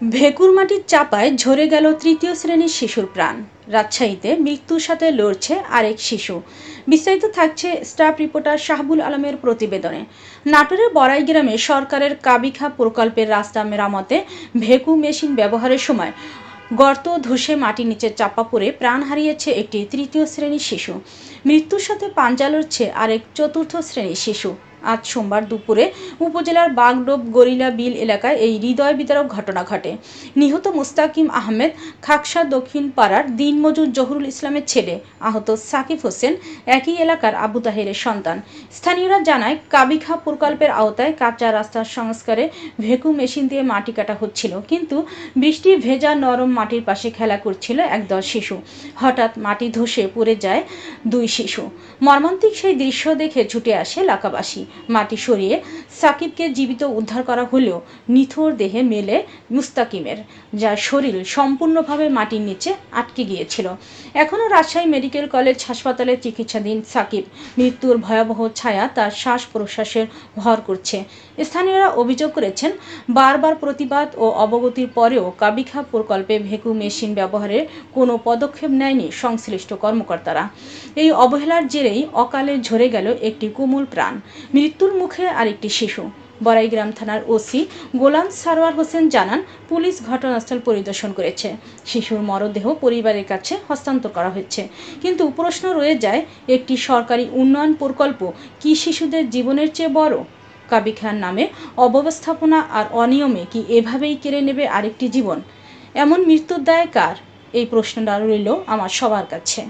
ভেকুর মাটির চাপায় ঝরে গেল তৃতীয় শ্রেণির শিশুর প্রাণ। রাজশাহীতে মৃত্যুর সাথে লড়ছে আরেক শিশু। বিস্তারিত থাকছে স্টাফ রিপোর্টার শাহবুল আলমের প্রতিবেদনে। নাটোরের বড়াই গ্রামে সরকারের কাবিখা প্রকল্পের রাস্তা মেরামতে ভেকু মেশিন ব্যবহারের সময় গর্ত ধসে মাটির নিচে চাপা পড়ে প্রাণ হারিয়েছে একটি তৃতীয় শ্রেণির শিশু। মৃত্যুর সাথে পাঞ্জা লড়ছে আরেক চতুর্থ শ্রেণির শিশু। আজ সোমবার দুপুরে উপজেলার বাগডোব গরিলা বিল এলাকায় এই হৃদয় বিদারক ঘটনা ঘটে। নিহত মুস্তাকিম আহমেদ খাকসা দক্ষিণ পাড়ার দিনমজুর জহুরুল ইসলামের ছেলে আহত সাকিব হোসেন একই এলাকার আবু তাহেরের সন্তান। স্থানীয়রা জানায়, কাবিখা প্রকল্পের আওতায় কাঁচা রাস্তার সংস্কারে ভেকু মেশিন দিয়ে মাটি কাটা হচ্ছিল, কিন্তু বৃষ্টি ভেজা নরম মাটির পাশে খেলা করছিল একদল শিশু। হঠাৎ মাটি ধসে পড়ে যায় দুই শিশু। মর্মান্তিক সেই দৃশ্য দেখে ছুটে আসে এলাকাবাসী। মাটি সরিয়ে সাকিবকে জীবিত উদ্ধার করা হলেও নিথর দেহে মেলে মুস্তাকিমের, যার শরীর সম্পূর্ণভাবে মাটির নিচে আটকে গিয়েছিল। এখনও রাজশাহী মেডিকেল কলেজ হাসপাতালে চিকিৎসাধীন সাকিব মৃত্যুর ভয়াবহ ছায়া তার শ্বাস প্রশ্বাসের ভর করছে। স্থানীয়রা অভিযোগ করেছেন, বারবার প্রতিবাদ ও অবগতির পরেও কাবিখা প্রকল্পে ভেকু মেশিন ব্যবহারের কোনো পদক্ষেপ নেয়নি সংশ্লিষ্ট কর্মকর্তারা। এই অবহেলার জেরেই অকালে ঝরে গেল একটি কোমল প্রাণ। মৃত্যুর মুখে আরেকটি শিশু। বড়াইগ্রাম থানার ওসি গোলাম সারোয়ার হোসেন জানান, পুলিশ ঘটনাস্থল পরিদর্শন করেছে। শিশুর মরদেহ পরিবারের কাছে হস্তান্তর করা হয়েছে। কিন্তু প্রশ্ন রয়ে যায়, একটি সরকারি উন্নয়ন প্রকল্প কি শিশুদের জীবনের চেয়ে বড়? কাবি খান নামে অব্যবস্থাপনা আর অনিয়মে কি এভাবেই কেড়ে নেবে আরেকটি জীবন? এমন মৃত্যুর দায় কার? এই প্রশ্নটা রইল আমার সবার কাছে।